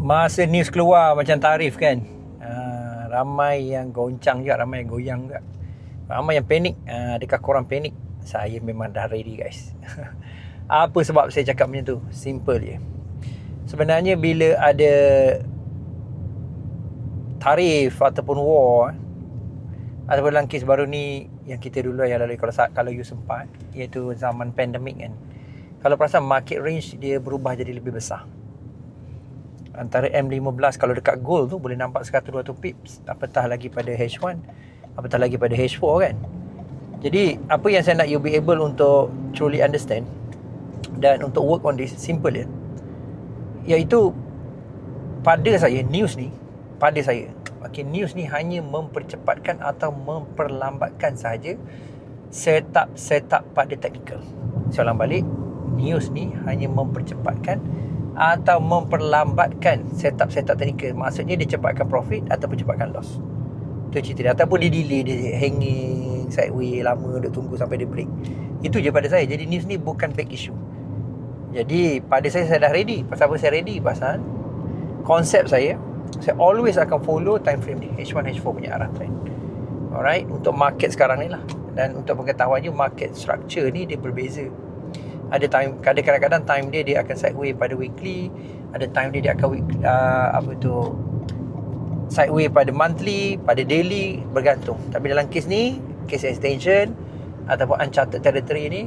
Masa news keluar macam tarif kan uh, Ramai yang goncang juga Ramai yang goyang juga. Ramai yang panik uh, Adakah korang panik? Saya memang dah ready guys. Apa sebab saya cakap macam tu? Simple je. Sebenarnya bila ada Tarif ataupun war Ataupun dalam kes baru ni Yang kita dulu yang lalui Kalau, kalau you sempat Iaitu zaman pandemik kan. Kalau perasan market range Dia berubah jadi lebih besar antara M15 kalau dekat gold tu boleh nampak 100-200 pips apatah lagi pada H1 apatah lagi pada H4 kan. Jadi apa yang saya nak you be able untuk truly understand dan untuk work on this simple ya iaitu pada saya news ni pada saya okay, news ni hanya mempercepatkan atau memperlambatkan sahaja setup setup pada technical saya ulang balik news ni hanya mempercepatkan atau memperlambatkan setup-setup teknikal. Maksudnya dia cepatkan profit ataupun cepatkan loss. Itu cerita dia. Ataupun dia delay, dia hanging, sideway lama, duk tunggu sampai dia break. Itu je pada saya. Jadi news ni bukan big issue. Jadi pada saya, saya dah ready. Pasal apa saya ready? Pasal konsep saya, saya always akan follow time frame ni. H1, H4 punya arah trend. Alright, untuk market sekarang ni lah. Dan untuk pengetahuannya, market structure ni dia berbeza ada time kadang-kadang time dia dia akan sideway pada weekly ada time dia dia akan week, uh, apa tu sideway pada monthly pada daily bergantung. Tapi dalam kes ni case extension ataupun uncharted territory ni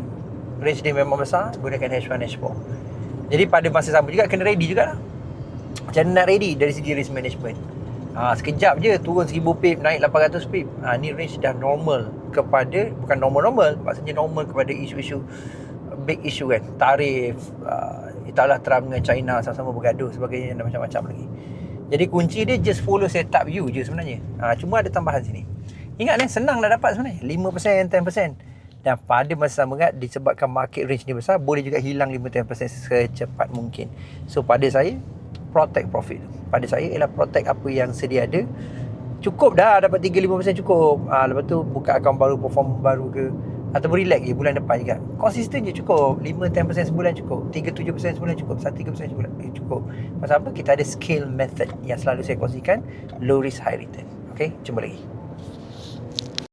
range dia memang besar gunakan H1 H4 jadi pada masa sama juga kena ready jugalah. Macam nak ready dari segi risk management? Ha, sekejap je turun 1000 pip naik 800 pip. Ha, ni range dah normal kepada bukan normal-normal maksudnya normal kepada isu-isu big issue kan. Tarif uh, itulah Trump dengan China sama-sama bergaduh sebagainya dan macam-macam lagi. Jadi kunci dia just follow setup you je sebenarnya. Ha, cuma ada tambahan sini. Ingat ni senang dah dapat sebenarnya. 5% 10% dan pada masa sama kan disebabkan market range ni besar boleh juga hilang 5-10% secepat mungkin. So pada saya protect profit. Pada saya ialah protect apa yang sedia ada. Cukup dah dapat 3-5% cukup. Ha, lepas tu buka akaun baru perform baru ke Ataupun relax je bulan depan juga. Konsisten je cukup 5-10% sebulan cukup. 3-7% sebulan cukup. 1-3% sebulan eh, cukup. Pasal apa? Kita ada scale method Yang selalu saya kongsikan. Low risk high return. Okay, jumpa lagi